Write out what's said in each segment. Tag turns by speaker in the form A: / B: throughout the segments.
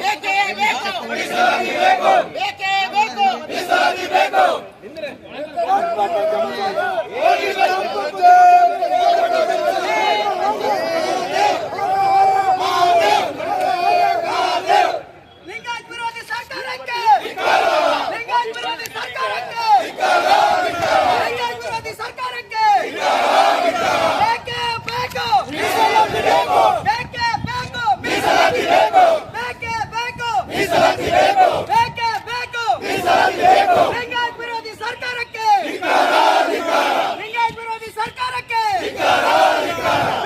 A: ಬೇಕೇ ಬೇಕು. ಬೇಕೇ ಬೇಕು. ಲಿಂಗಾಯತ್ ವಿರೋಧಿ ಸರ್ಕಾರಕ್ಕೆ ಲಿಂಗಾಯತ್ ವಿರೋಧಿ ಸರ್ಕಾರಕ್ಕೆ ಲಿಂಗಾಯತ್ ವಿರೋಧಿ ಸರ್ಕಾರಕ್ಕೆ ಬೇಕೇ ಬೇಕು ಬೇಕೇ ಬೇಕು ಬೇಕೇ ಬೇಕು ಬೇಕೇ. ಬೇಕು ಲಿಂಗಾಯತ್ ವಿರೋಧಿ ಸರ್ಕಾರಕ್ಕೆ. ಲಿಂಗಾಯತ್ ವಿರೋಧಿ ಸರ್ಕಾರಕ್ಕೆ.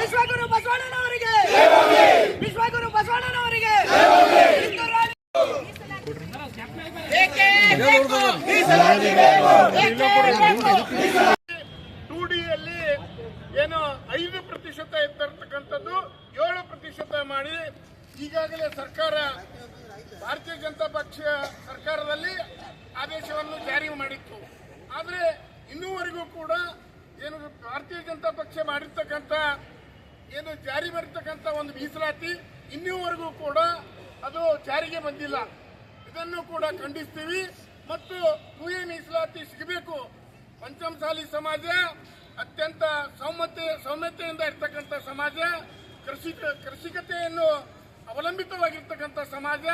A: ವಿಶ್ವಗುರು ಬಸವಣ್ಣನವರಿಗೆ. ವಿಶ್ವಗುರು ಬಸವಣ್ಣನವರಿಗೆ. ಹಿಂದೂ ರಾಷ್ಟ್ರ- ಬೇಕೇ ಬೇಕು ಬೇಕೇ ಬೇಕು.
B: ಡಿಯಲ್ಲಿ ಏನು ಐದು ಪ್ರತಿಶತ ಇದ್ದಿರ್ತಕ್ಕಂಥದ್ದು ಏಳು ಪ್ರತಿಶತ ಮಾಡಿ ಈಗಾಗಲೇ ಸರ್ಕಾರ ಪಕ್ಷ ಸರ್ಕಾರದಲ್ಲಿ ಆದೇಶವನ್ನು ಜಾರಿ ಮಾಡಿತ್ತು. ಆದರೆ ಇನ್ನೂವರೆಗೂ ಕೂಡ ಏನು ಭಾರತೀಯ ಜನತಾ ಪಕ್ಷ ಮಾಡಿರ್ತಕ್ಕಂಥ ಏನು ಜಾರಿ ಮಾಡಿರ್ತಕ್ಕಂಥ ಒಂದು ಮೀಸಲಾತಿ ಇನ್ನೂವರೆಗೂ ಕೂಡ ಅದು ಜಾರಿಗೆ ಬಂದಿಲ್ಲ. ಇದನ್ನು ಕೂಡ ಖಂಡಿಸ್ತೀವಿ. ಮತ್ತು ಎ ಮೀಸಲಾತಿ ಸಿಗಬೇಕು. ಪಂಚಮಸಾಲಿ ಸಮಾಜ ಅತ್ಯಂತ ಸೌಮ್ಯತೆ, ಸೌಮ್ಯತೆಯಿಂದ ಇರ್ತಕ್ಕಂಥ ಸಮಾಜ ಕೃಷಿಕ ಕೃಷಿಕತೆಯನ್ನು ಅವಲಂಬಿತವಾಗಿರ್ತಕ್ಕಂಥ ಸಮಾಜ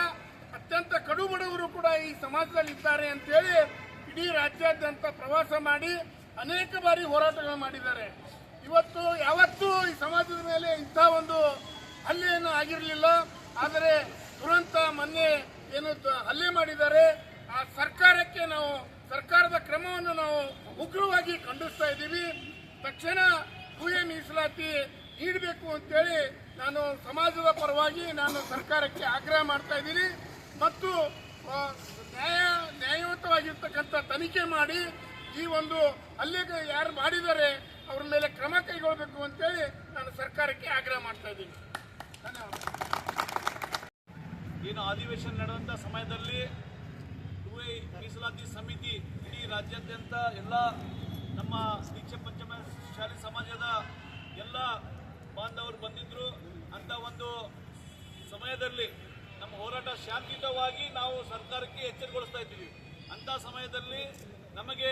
B: ಅತ್ಯಂತ ಕಡು ಬಡವರು ಕೂಡ ಈ ಸಮಾಜದಲ್ಲಿ ಇದ್ದಾರೆ ಅಂತೇಳಿ ಇಡೀ ರಾಜ್ಯಾದ್ಯಂತ ಪ್ರವಾಸ ಮಾಡಿ ಅನೇಕ ಬಾರಿ ಹೋರಾಟಗಳು ಮಾಡಿದ್ದಾರೆ. ಇವತ್ತು ಯಾವತ್ತೂ ಈ ಸಮಾಜದ ಮೇಲೆ ಇಂಥ ಒಂದು ಹಲ್ಲೆಯನ್ನು ಆಗಿರಲಿಲ್ಲ. ಆದರೆ ದುರಂತ ಮೊನ್ನೆ ಏನು ಹಲ್ಲೆ ಮಾಡಿದ್ದಾರೆ. ಆ ಸರ್ಕಾರಕ್ಕೆ ನಾವು, ಸರ್ಕಾರದ ಕ್ರಮವನ್ನು ನಾವು ಉಗ್ರವಾಗಿ ಖಂಡಿಸ್ತಾ ಇದ್ದೀವಿ. ತಕ್ಷಣ ಭೂಯ ಮೀಸಲಾತಿ ನೀಡಬೇಕು ಅಂತೇಳಿ ನಾನು ಸಮಾಜದ ಪರವಾಗಿ ನಾನು ಸರ್ಕಾರಕ್ಕೆ ಆಗ್ರಹ ಮಾಡ್ತಾ ಇದ್ದೀನಿ. ಮತ್ತು ನ್ಯಾಯ, ನ್ಯಾಯಯುತವಾಗಿರ್ತಕ್ಕಂಥ ತನಿಖೆ ಮಾಡಿ ಈ ಒಂದು ಅಲ್ಲಿಗೆ ಯಾರು ಮಾಡಿದ್ದಾರೆ, ಅವ್ರ ಮೇಲೆ ಕ್ರಮ ಕೈಗೊಳ್ಳಬೇಕು ಅಂತೇಳಿ ನಾನು ಸರ್ಕಾರಕ್ಕೆ ಆಗ್ರಹ ಮಾಡ್ತಾ ಇದ್ದೀನಿ. ಧನ್ಯವಾದ
C: ಏನು ಅಧಿವೇಶನ ನಡೆದಂಥ ಸಮಯದಲ್ಲಿ ಮೀಸಲಾತಿ ಸಮಿತಿ ಇಡೀ ರಾಜ್ಯಾದ್ಯಂತ ಎಲ್ಲ ನಮ್ಮ ದೀಕ್ಷೆ ಪಂಚಮ ಶಾಲೆ ಸಮಾಜದ ಎಲ್ಲ ಬಾಂಧವರು ಬಂದಿದ್ರು. ಅಂತ ಒಂದು ಸಮಯದಲ್ಲಿ ನಮ್ಮ ಹೋರಾಟ ಶಾಂತಿಯುತವಾಗಿ ನಾವು ಸರ್ಕಾರಕ್ಕೆ ಎಚ್ಚರಗೊಳಿಸ್ತಾ ಇದ್ದೀವಿ. ಅಂತ ಸಮಯದಲ್ಲಿ ನಮಗೆ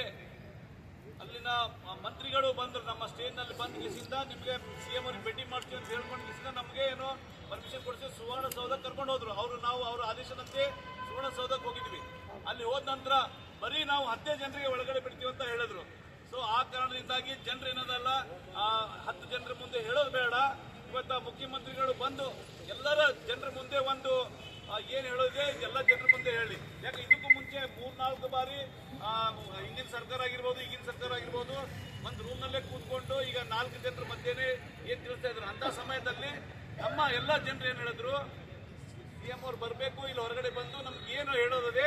C: ಅಲ್ಲಿನ ಮಂತ್ರಿಗಳು ಬಂದರು, ನಮ್ಮ ಸ್ಟೇಜ್ನಲ್ಲಿ ಬಂದ ಕಿಸಿಂದ ನಿಮಗೆ ಸಿ ಎಂ ಅವ್ರಿಗೆ ಭೇಟಿ ಮಾಡ್ತೀವಿ ಅಂತ ಹೇಳ್ಕೊಂಡು ಕಿಸಿಂದ ನಮಗೆ ಏನೋ ಪರ್ಮಿಷನ್ ಕೊಡಿಸಿ ಸುವರ್ಣಸೌಧ ಕರ್ಕೊಂಡು ಹೋದ್ರು. ಅವರು ನಾವು ಅವರ ಆದೇಶದಂತೆ ಸುವರ್ಣಸೌಧಕ್ಕೆ ಹೋಗಿದ್ವಿ ಅಲ್ಲಿ ಹೋದ ನಂತರ ಬರೀ ನಾವು ಹತ್ತೇ ಜನರಿಗೆ ಒಳಗಡೆ ಬಿಡ್ತೀವಿ ಅಂತ ಹೇಳಿದ್ರು. ಸೊ ಆ ಕಾರಣದಿಂದಾಗಿ ಜನರು ಏನದಲ್ಲ, ಆ ಹತ್ತು ಜನರ ಮುಂದೆ ಹೇಳೋದು ಬೇಡ. ಇವತ್ತು ಮುಖ್ಯಮಂತ್ರಿಗಳು ಬಂದು ಎಲ್ಲರ ಜನರ ಮುಂದೆ ಒಂದು ಏನ್ ಹೇಳೋದೆ ಎಲ್ಲ ಜನರ ಮುಂದೆ ಹೇಳಿ. ಯಾಕೆ ಇದಕ್ಕೂ ಮುಂಚೆ ಮೂರ್ನಾಲ್ಕು ಬಾರಿ ಹಿಂದಿನ ಸರ್ಕಾರ ಆಗಿರ್ಬೋದು ಈಗಿನ ಸರ್ಕಾರ ಆಗಿರ್ಬೋದು ಒಂದು ರೂಮ್ನಲ್ಲೇ ಕೂತ್ಕೊಂಡು ಈಗ ನಾಲ್ಕು ಜನರ ಮಧ್ಯೆನೇ ಏನ್ ತಿಳಿಸ್ತಾ ಇದ್ರು? ಅಂತ ಸಮಯದಲ್ಲಿ ನಮ್ಮ ಎಲ್ಲ ಜನರು ಏನ್ ಹೇಳಿದ್ರು? ಸಿ ಎಂ ಅವ್ರು ಬರಬೇಕು ಇಲ್ಲಿ ಹೊರಗಡೆ ಬಂದು ನಮ್ಗೆ ಏನು ಹೇಳೋದೇ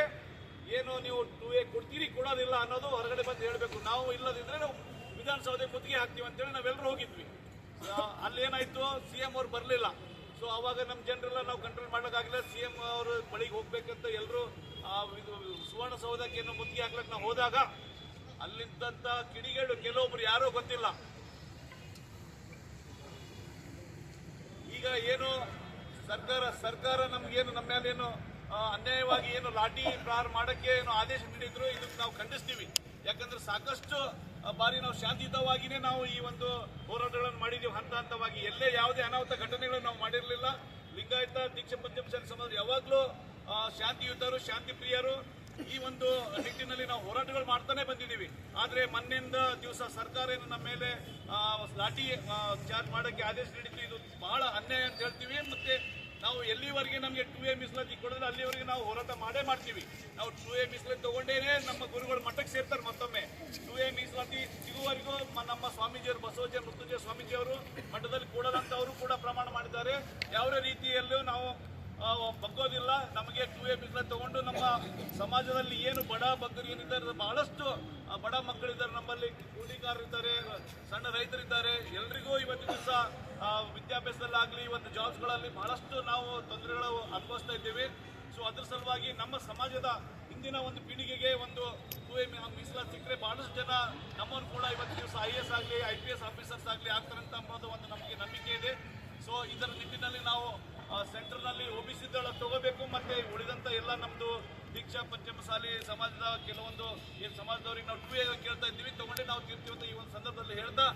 C: ಏನು ನೀವು ಟೂ ಎ ಕೊಡ್ತೀರಿ ಕೊಡೋದಿಲ್ಲ ಅನ್ನೋದು ಹೊರಗಡೆ ಬಂದು ಹೇಳಬೇಕು. ನಾವು ಇಲ್ಲದಿದ್ರೆ ನಾವು ವಿಧಾನಸೌಧ ಕುತ್ತಿಗೆ ಹಾಕ್ತೀವಿ ಅಂತೇಳಿ ನಾವೆಲ್ಲರೂ ಹೋಗಿದ್ವಿ. ಆ, ಅಲ್ಲೇನಾಯ್ತು? ಸಿ ಎಂ ಅವ್ರು ಬರಲಿಲ್ಲ. ಸೊ ಅವಾಗ ನಮ್ಮ ಜನರೆಲ್ಲ ನಾವು ಕಂಟ್ರೋಲ್ ಮಾಡೋಕ್ಕಾಗಲಿಲ್ಲ ಸಿ ಎಂ ಅವರು ಬಳಿಗೆ ಹೋಗ್ಬೇಕಂತ ಎಲ್ಲರೂ ಸುವರ್ಣಸೌಧಕ್ಕೆ ಏನೋ ಮುತ್ತಿಗೆ ಹಾಕ್ಲಕ್ಕೆ ನಾವು ಹೋದಾಗ ಅಲ್ಲಿದ್ದಂಥ ಕಿಡಿಗೇಡು ಕೆಲವೊಬ್ರು ಯಾರೋ ಗೊತ್ತಿಲ್ಲ. ಈಗ ಏನು ಸರ್ಕಾರ ಸರ್ಕಾರ ನಮ್ಗೇನು ನಮ್ಮ ಮೇಲೆ ಏನು ಅನ್ಯಾಯವಾಗಿ ಏನು ಲಾಠಿ ಪ್ರಹಾರ ಮಾಡಕ್ಕೆ ಏನು ಆದೇಶ ನೀಡಿದ್ರು ಇದಕ್ಕೆ ನಾವು ಖಂಡಿಸ್ತೀವಿ. ಯಾಕಂದ್ರೆ ಸಾಕಷ್ಟು ಬಾರಿ ನಾವು ಶಾಂತಿಯುತವಾಗಿನೇ ನಾವು ಈ ಒಂದು ಹಂತ ಹಂತವಾಗಿ ಎಲ್ಲೇ ಯಾವುದೇ ಅನಾಹುತ ಘಟನೆಗಳನ್ನು ನಾವು ಮಾಡಿರಲಿಲ್ಲ. ಲಿಂಗಾಯತ, ದೀಕ್ಷೆ, ಪಂಚಮಸಾಲಿ ಸಮಾಜ ಯಾವಾಗಲೂ ಶಾಂತಿಯುತರು ಶಾಂತಿ ಪ್ರಿಯರು ಈ ಒಂದು ನಿಟ್ಟಿನಲ್ಲಿ ನಾವು ಹೋರಾಟಗಳು ಮಾಡ್ತಾನೆ ಬಂದಿದ್ದೀವಿ. ಆದರೆ ಮೊನ್ನೆಯಿಂದ ದಿವಸ ಸರ್ಕಾರ ಏನು ನಮ್ಮ ಮೇಲೆ ಲಾಠಿ ಚಾರ್ಜ್ ಮಾಡೋಕ್ಕೆ ಆದೇಶ ನೀಡಿತ್ತು ಇದು ಬಹಳ ಅನ್ಯಾಯ ಅಂತ ಹೇಳ್ತೀವಿ. ಮತ್ತೆ ನಾವು ಎಲ್ಲಿವರೆಗೆ ನಮಗೆ ಟೂ ಎ ಮೀಸಲಾತಿ ಕೊಡಿದ್ರೆ ಅಲ್ಲಿವರೆಗೆ ನಾವು ಹೋರಾಟ ಮಾಡೇ ಮಾಡ್ತೀವಿ. ನಾವು ಟೂ ಎ ಮೀಸಲಾತಿ ತಗೊಂಡೇನೆ ನಮ್ಮ ಗುರುಗಳು ಮಠಕ್ಕೆ ಸೇರ್ತಾರೆ ಮತ್ತೊಮ್ಮೆ. ಟೂ ಎ ಮೀಸಲಾತಿ ಸಿಗುವವರೆಗೂ ನಮ್ಮ ಸ್ವಾಮೀಜಿಯವರು ಬಸವಜ ಮೃತ್ಯುಂಜಯ ಸ್ವಾಮೀಜಿಯವರು ಮಠದಲ್ಲಿ ಕೊಡದಂತ ಅವರು ಕೂಡ ಪ್ರಮಾಣ ಮಾಡಿದ್ದಾರೆ. ಯಾವುದೇ ರೀತಿಯಲ್ಲೂ ನಾವು ಬಗ್ಗೋದಿಲ್ಲ. ನಮಗೆ ಟೂ ಎ ಮೀಸಲಾತಿ ತಗೊಂಡು ನಮ್ಮ ಸಮಾಜದಲ್ಲಿ ಏನು ಬಡ ಬಗ್ಗರು ಏನಿದ್ದಾರೆ, ಬಹಳಷ್ಟು ಬಡ ಮಕ್ಕಳಿದ್ದಾರೆ ನಮ್ಮಲ್ಲಿ. ಕೂಲಿಕಾರರಿದ್ದಾರೆ ಸಣ್ಣ ರೈತರಿದ್ದಾರೆ. ಎಲ್ರಿಗೂ ಇವತ್ತು ದಿವಸ ವಿದ್ಯಾಭ್ಯಾಸದಲ್ಲಾಗಲಿ ಇವತ್ತು ಜಾಬ್ಸ್ಗಳಲ್ಲಿ ಬಹಳಷ್ಟು ನಾವು ತೊಂದರೆಗಳು ಅನುಭವಿಸ್ತಾ ಇದ್ದೇವೆ. ಸೊ ಅದ್ರ ಸಲುವಾಗಿ ನಮ್ಮ ಸಮಾಜದ ಇಂದಿನ ಒಂದು ಪೀಳಿಗೆಗೆ ಒಂದು ಎ ಮೀಸಲಾತಿ ಸಿಕ್ಕರೆ ಬಹಳಷ್ಟು ಜನ ನಮ್ಮನ್ನು ಕೂಡ ಇವತ್ತು ದಿವಸ ಐ ಎಸ್ ಆಗಲಿ ಐ ಪಿ ಎಸ್ ಆಫೀಸರ್ಸ್ ಆಗಲಿ ಆಗ್ತಾರಂತ ಅನ್ನೋದು ಒಂದು ನಮಗೆ ನಂಬಿಕೆ ಇದೆ. ಸೊ ಇದರ ನಿಟ್ಟಿನಲ್ಲಿ ನಾವು ಸೆಂಟರ್ನಲ್ಲಿ ಒ ಬಿ ತಗೋಬೇಕು, ಮತ್ತು ಉಳಿದಂಥ ಎಲ್ಲ ನಮ್ದು ದೀಕ್ಷಾ ಪಂಚಮಸಾಲಿ ಸಮಾಜದ ಕೆಲವೊಂದು ಈ ಸಮಾಜದವ್ರಿಗೆ ನಾವು ಟೂ ಕೇಳ್ತಾ ಇದ್ದೀವಿ. ತಗೊಂಡೆ ನಾವು ತೀರ್ತೀವಿ ಅಂತ ಈ ಒಂದು ಸಂದರ್ಭದಲ್ಲಿ ಹೇಳ್ತಾ